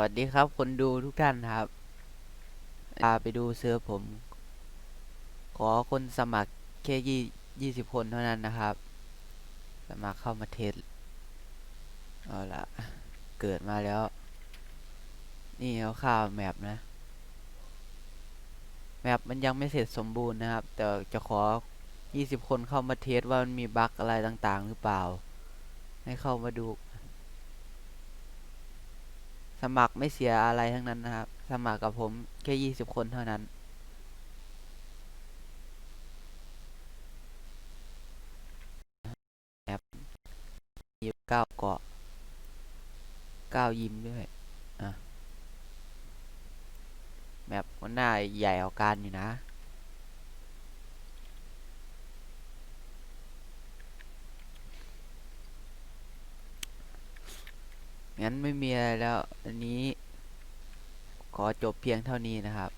วัสดีครับ คนดูทุกท่านครับพาไปดูเซิร์ฟผม ขอคนสมัครแค่ยี่ยี่สิบคนเท่านั้นนะครับ สมัครเข้ามาเทสเอาละเกิดมาแล้ว นี่เอาข้าวแมปนะ แมปมันยังไม่เสร็จสมบูรณ์นะครับ แต่จะขอ20คนเข้ามาเทสว่ามันมีบั๊กอะไรต่างๆ หรือเปล่า ให้เข้ามาดู สมัครไม่เสียอะไรทั้งนั้นนะครับ สมัครกับผมแค่ยี่สิบคนเท่านั้นแอปมีเก้าเกาะเก้ายิมด้วยอะแมปมันหน้าใหญ่เอาการอยู่นะ งั้นไม่มีอะไรแล้ว อันนี้ ขอจบเพียงเท่านี้นะครับ